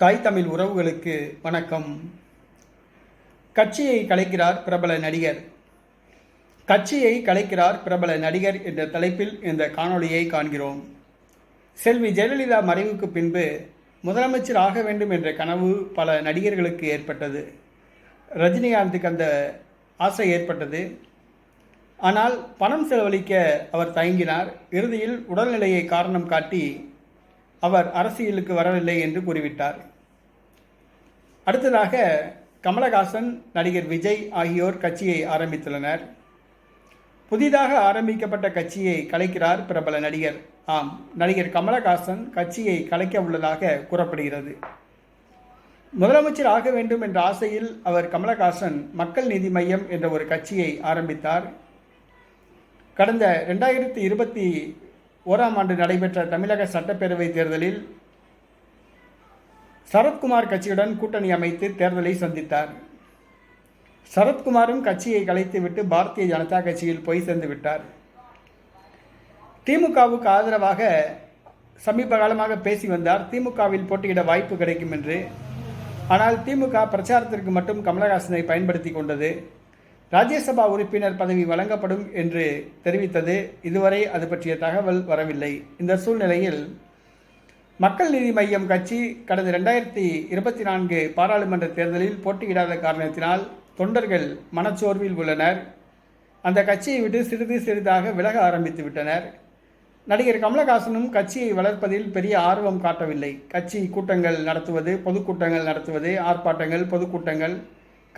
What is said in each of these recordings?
தாய் தமிழ் உறவுகளுக்கு வணக்கம். கட்சியை கலைக்கிறார் பிரபல நடிகர். கட்சியை கலைக்கிறார் பிரபல நடிகர் என்ற தலைப்பில் இந்த காணொளியை காண்கிறோம். செல்வி ஜெயலலிதா மறைவுக்கு பின்பு முதலமைச்சர் ஆக வேண்டும் என்ற கனவு பல நடிகர்களுக்கு ஏற்பட்டது. ரஜினிகாந்துக்கு அந்த ஆசை ஏற்பட்டது. ஆனால் பணம் செலவழிக்க அவர் தயங்கினார். இறுதியில் உடல்நிலையை காரணம் காட்டி அவர் அரசியலுக்கு வரவில்லை என்று கூறிவிட்டார். அடுத்ததாக கமலஹாசன் நடிகர் விஜய் ஆகியோர் கட்சியை ஆரம்பித்துள்ளனர். புதிதாக ஆரம்பிக்கப்பட்ட கட்சியை கலைக்கிறார் பிரபல நடிகர். ஆம் நடிகர் கமலஹாசன் கட்சியை கலைக்க உள்ளதாக கூறப்படுகிறது. முதலமைச்சர் ஆக வேண்டும் என்ற ஆசையில் அவர் கமலஹாசன் மக்கள் நீதி மையம் என்ற ஒரு கட்சியை ஆரம்பித்தார். கடந்த ரெண்டாயிரத்தி இருபத்தி ஓராம் ஆண்டு நடைபெற்ற தமிழக சட்டப்பேரவை தேர்தலில் சரத்குமார் கட்சியுடன் கூட்டணி அமைத்து தேர்தலை சந்தித்தார். சரத்குமாரும் கட்சியை கலைத்துவிட்டு பாரதிய ஜனதா கட்சியில் போய் சேர்ந்து விட்டார். திமுகவுக்கு ஆதரவாக சமீப காலமாக பேசி வந்தார். திமுகவில் போட்டியிட வாய்ப்பு கிடைக்கும் என்று. ஆனால் திமுக பிரச்சாரத்திற்கு மட்டும் கமலஹாசனை பயன்படுத்தி கொண்டது. ராஜ்யசபா உறுப்பினர் பதவி வழங்கப்படும் என்று தெரிவித்தது. இதுவரை அது பற்றிய தகவல் வரவில்லை. இந்த சூழ்நிலையில் மக்கள் நீதி மையம் கட்சி கடந்த ரெண்டாயிரத்தி இருபத்தி நான்கு பாராளுமன்ற தேர்தலில் போட்டியிடாத காரணத்தினால் தொண்டர்கள் மனச்சோர்வில் உள்ளனர். அந்த கட்சியை விட்டு சிறிது சிறிதாக விலக ஆரம்பித்து விட்டனர். நடிகர் கமலஹாசனும் கட்சியை வளர்ப்பதில் பெரிய ஆர்வம் காட்டவில்லை. கட்சி கூட்டங்கள் நடத்துவது பொதுக்கூட்டங்கள் நடத்துவது ஆர்ப்பாட்டங்கள் பொதுக்கூட்டங்கள்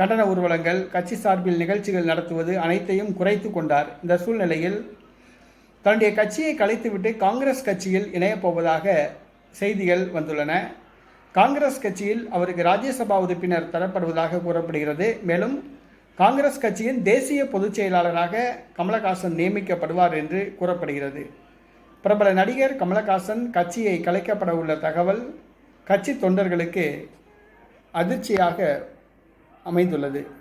கண்டன ஊர்வலங்கள் கட்சி சார்பில் நிகழ்ச்சிகள் நடத்துவது அனைத்தையும் குறைத்து கொண்டார். இந்த சூழ்நிலையில் தன்னுடைய கட்சியை கலைத்துவிட்டு காங்கிரஸ் கட்சியில் இணையப் போவதாக செய்திகள் வந்துள்ளன. காங்கிரஸ் கட்சியில் அவருக்கு ராஜ்யசபா உறுப்பினர் தரப்படுவதாக கூறப்படுகிறது. மேலும் காங்கிரஸ் கட்சியின் தேசிய பொதுச் செயலாளராக கமலஹாசன் நியமிக்கப்படுவார் என்று கூறப்படுகிறது. பிரபல நடிகர் கமலஹாசன் கட்சியை கலைக்கப்பட உள்ள தகவல் கட்சி தொண்டர்களுக்கு அதிர்ச்சியாக அமைந்துள்ளது.